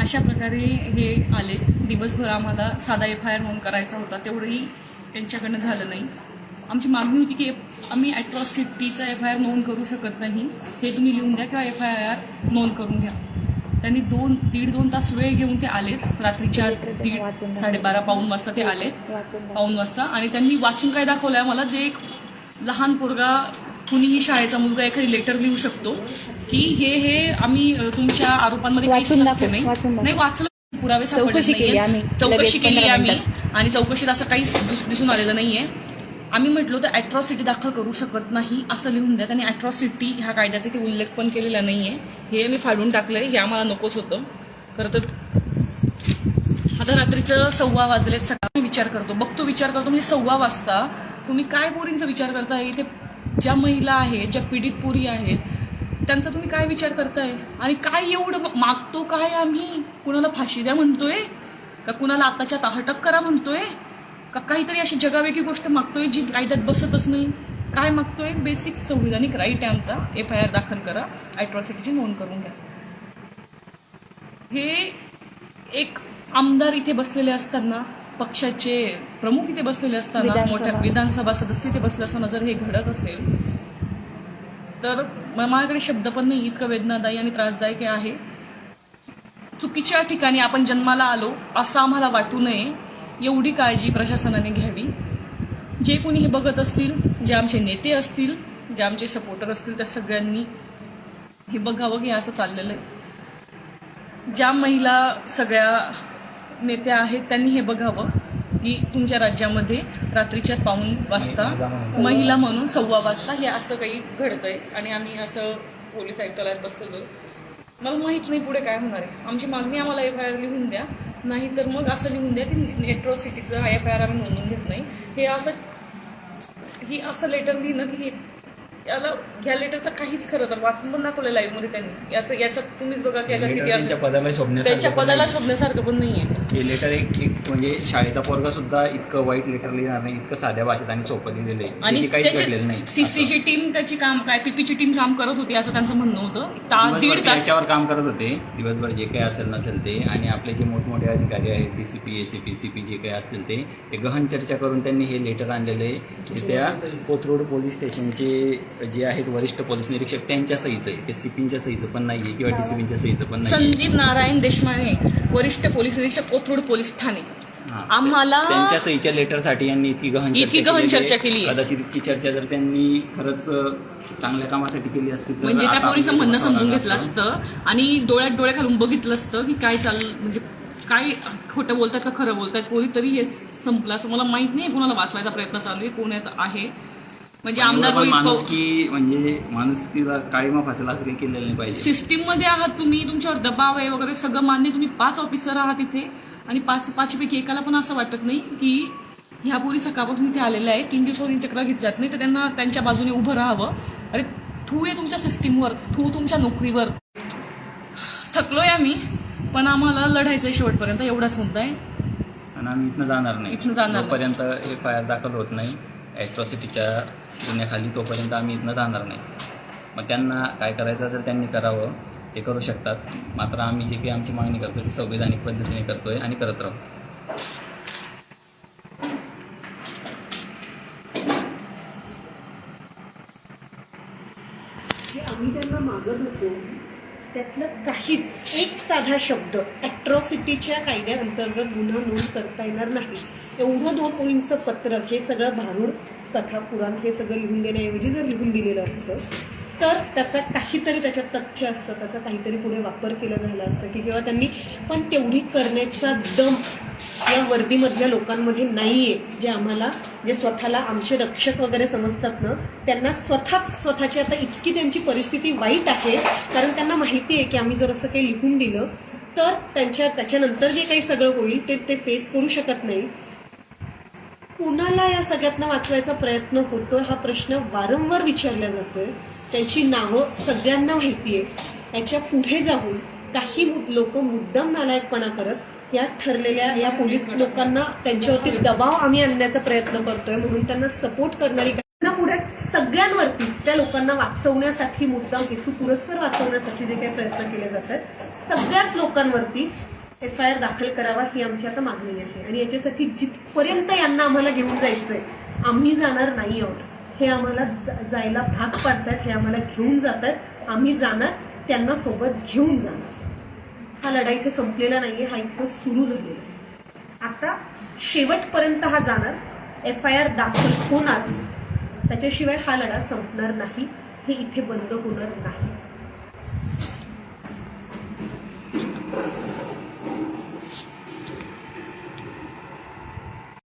अशा प्रकारे हे आले दिवसभर आम्हाला साधा एफ आय आर नोंद करायचा होता. तेवढंही त्यांच्याकडनं झालं नाही. आमची मागणी होती की आम्ही ॲट्रॉसिटीचा एफ आय आर नोंद करू शकत नाही. हे तुम्ही लिहून द्या किंवा एफ आय आर नोंद करून घ्या. त्यांनी दोन दीड दोन तास वेळ घेऊन ते आलेच रात्रीच्या दीड साडेबारा पाऊन वाजता ते आले पाऊन वाजता. आणि त्यांनी वाचून काय दाखवलं आहे मला जे एक लहान पोरगा कुणीही शाळेचा मुलगा एखादी लेटर लिहू शकतो की हे हे आम्ही तुमच्या आरोपांमध्ये काहीच वाचून तथ्य दाखव, नाही वाचून दाखव. नाही वाचलं पुरावे सापडले चौकशी केली नाहीये. आम्ही. चौकशी लगेच केली पंधरा आम्ही. आणि चौकशीत असं काहीच दिस- दिसून आलेलं नाहीये आम्ही म्हटलो तर अॅट्रॉसिटी दाखल करू शकत नाही असं लिहून द्या आणि अॅट्रॉसिटी ह्या कायद्याचा ते उल्लेख पण केलेला नाहीये हे मी फाडून टाकलंय हे आम्हाला नकोच होतं खरं तर आता रात्रीचं सव्वा वाजलेत सकाळ मी विचार करतो बघतो विचार करतो म्हणजे सव्वा वाजता तुम्ही काय पोरींचा विचार करताय इथे ज्या महिला आहेत ज्या पीडित पुरी आहेत त्यांचा तुम्ही काय विचार करताय? आणि काय एवढं मागतो काय आम्ही? कुणाला फाशी द्या म्हणतोय? का कुणाला आताच्या अटक करा म्हणतोय? का काहीतरी अशी जगावेगळी गोष्ट मागतोय जी कायद्यात बसतच नाही? काय मागतोय? बेसिक संविधानिक राईट आहे आमचा. एफ आय आर दाखल करा. ॲट्रॉसिटीची नोंद करून घ्या. हे एक आमदार इथे बसलेले असताना पक्षाचे प्रमुख इथे बसलेले असताना. मोठ्या विधानसभा सदस्य इथे बसले असताना जर हे घडत असेल तर माझ्याकडे शब्द पण नाही इतकं वेदनादायी आणि त्रासदायक आहे. चुकीच्या ठिकाणी आपण जन्माला आलो असं आम्हाला वाटू नये एवढी काळजी प्रशासनाने घ्यावी. जे कोणी हे बघत असतील जे आमचे नेते असतील जे आमचे सपोर्टर असतील त्या सगळ्यांनी हे बघावं की असं चाललेलं आहे. ज्या महिला सगळ्या नेत्या आहेत त्यांनी हे बघावं की तुमच्या राज्यामध्ये रात्रीच्या पाऊन वाजता महिला म्हणून. सव्वा वाजता हे असं काही घडतंय. आणि आम्ही असं पोलीस आयुक्तालयात बसलेलो. मला माहीत नाही पुढे काय होणार आहे. आमची मागणी आम्हाला एफ आय आर लिहून द्या. नाही तर मग असं लिहून द्या की मेट्रोसिटीचं एफ आय आर आम्ही नोंदवून घेत नाही. हे असं ही असं लेटर लिहिणं की हे याला ह्या लेटरचं काहीच खरं तर वाचून पण दाखवलं लाईव्हमध्ये त्यांनी. याचं याच्यात तुम्हीच बघा की याच्यात किती त्यांच्या अर्थ- पदाला शोभण्यासारखं त्यांच्या पण पदाला नाही. शोधण्यासारखं पण नाहीये. हे लेटर एक एक म्हणजे शाळेचा पोरगा सुद्धा इतकं वाईट लेटर लिहिणार नाही इतकं साध्या भाषेत आणि सोपं लिहिलेलं आहे. आणि काहीच घडलेलं नाही. त्याची सीसीची टीम त्याची काम काय? पीपीची टीम काम करत होती असं त्यांचं म्हणणं होतं. ता- दिवसभर दीड ते तास याच्यावर काम करत होते. दिवसभर जे काही असेल नसेल ते. आणि आपले जे मोठमोठे अधिकारी आहेत D C P A C P C P जे काही असतील ते ते गहन चर्चा करून त्यांनी हे लेटर आणलेलं आहे. त्या कोथरूड पोलीस स्टेशनचे जे आहेत वरिष्ठ पोलीस निरीक्षक त्यांच्या सहीचं आहे ते सीपींच्या सहीचं पण नाही आहे किंवा डी सी पीच्या सहीचं पण नाही. संदीप नारायण देशमाने वरिष्ठ पोलीस निरीक्षक कोथरूड पोलीस ठाणे. आम्हाला त्यांच्या सहीच्या लेटरसाठी यांनी इतकी गहन इतकी गहन केलेली आहे. चर्चा केली आहे. कदाचित इतकी चर्चा जर त्यांनी खरंच अं, चांगल्या कामासाठी केली असती तर म्हणजे त्या आता पोरीचं म्हणणं समजून घेतलं असतं. आणि डोळ्यात डोळे घालून बघितलं असतं की काय चाल म्हणजे काय खोटं बोलतात का खरं बोलतात कोणी तरी हे संपलं असं मला माहीत नाही कोणाला वाचवायचा प्रयत्न चालू आहे कोण यात आहे म्हणजे आमदार पण माणुसकी म्हणजे माणुसकीला काळीमा फासेल असं काही केलेलं नाही पाहिजे. सिस्टीममध्ये आहात तुम्ही तुमच्यावर दबाव आहे वगैरे सगळं मान्य तुम्ही पाच ऑफिसर आहात इथे आणि पाच पाचपैकी एकाला पण असं वाटत नाही की ह्या पोरी सकाळपासून इथे आलेल्या आहे तीन दिवसावर तक्रार घेत जात नाही. तर त्यांना त्यांच्या बाजूने उभं राहावं. अरे थू आहे तुमच्या सिस्टीमवर थू तुमच्या नोकरीवर. थकलोय आम्ही पण आम्हाला लढायचं शेवटपर्यंत. एवढाच मुद्दा आहे. आणि आम्ही इथनं जाणार नाही. इथनं जाणार नाही. जोपर्यंत एफ आय आर दाखल होत नाही ॲट्रॉसिटीच्या पुण्याखाली तोपर्यंत आम्ही इथनं जाणार नाही. मग त्यांना काय करायचं असेल त्यांनी करावं ते करू शकतात. मात्र आम्ही जे काही आमची मागणी करतो ती संविधानिक पद्धतीने करतोय आणि करत राहू. आम्ही त्यांना मागत होतो त्यातलं काहीच एक साधा शब्द ॲट्रॉसिटीच्या कायद्याअंतर्गत गुन्हा नोंद करता येणार नाही. एवढं दोन ओळींचं पत्रक हे सगळं भारूड कथा पुराण हे सगळं लिहून देण्याऐवजी जर लिहून दिलेलं असतं तर त्याचा काहीतरी त्याच्यात तथ्य असतं त्याचा काहीतरी पुढे वापर केला झाला असतं की किंवा त्यांनी पण तेवढी करण्याचा दम या वर्दीमधल्या लोकांमध्ये नाही आहे जे आम्हाला जे स्वतःला आमचे रक्षक वगैरे समजतात ना त्यांना स्वतःच स्वतःची आता इतकी त्यांची परिस्थिती वाईट आहे कारण त्यांना माहिती आहे की आम्ही जर असं काही लिहून दिलं तर त्यांच्या त्याच्यानंतर जे काही सगळं होईल ते ते फेस करू शकत नाही. कुणाला या सगळ्यातनं वाचवायचा प्रयत्न होतोय हा प्रश्न वारंवार विचारला जातोय. त्यांची नावं सगळ्यांना माहिती आहे याच्यापुढे जाऊन काही लोक मुद्दाम नालायकपणा करत या ठरलेल्या या पोलीस लोकांना त्यांच्यावरती दबाव आम्ही आणण्याचा प्रयत्न करतोय म्हणून त्यांना सपोर्ट करणारी पुढे सगळ्यांवरतीच त्या लोकांना वाचवण्यासाठी मुद्दाम हेतू पुरस्सर वाचवण्यासाठी जे काही प्रयत्न केले जातात सगळ्याच लोकांवरती एफ आय आर दाखल करावा ही आमची आता मागणी आहे. आणि याच्यासाठी जिथपर्यंत यांना आम्हाला घेऊन जायचंय आम्ही जाणार नाही आहोत. हे आम्हाला जायला भाग पाडतात हे आम्हाला घेऊन जातात. आम्ही जाणार त्यांना सोबत घेऊन जाणार. हा लढाई इथे संपलेला नाहीये हा इथं सुरू झालेला आहे. आता शेवटपर्यंत हा जाणार एफ आय आर दाखल होणार. त्याच्याशिवाय हा लढा संपणार नाही हे इथे बंद होणार नाही.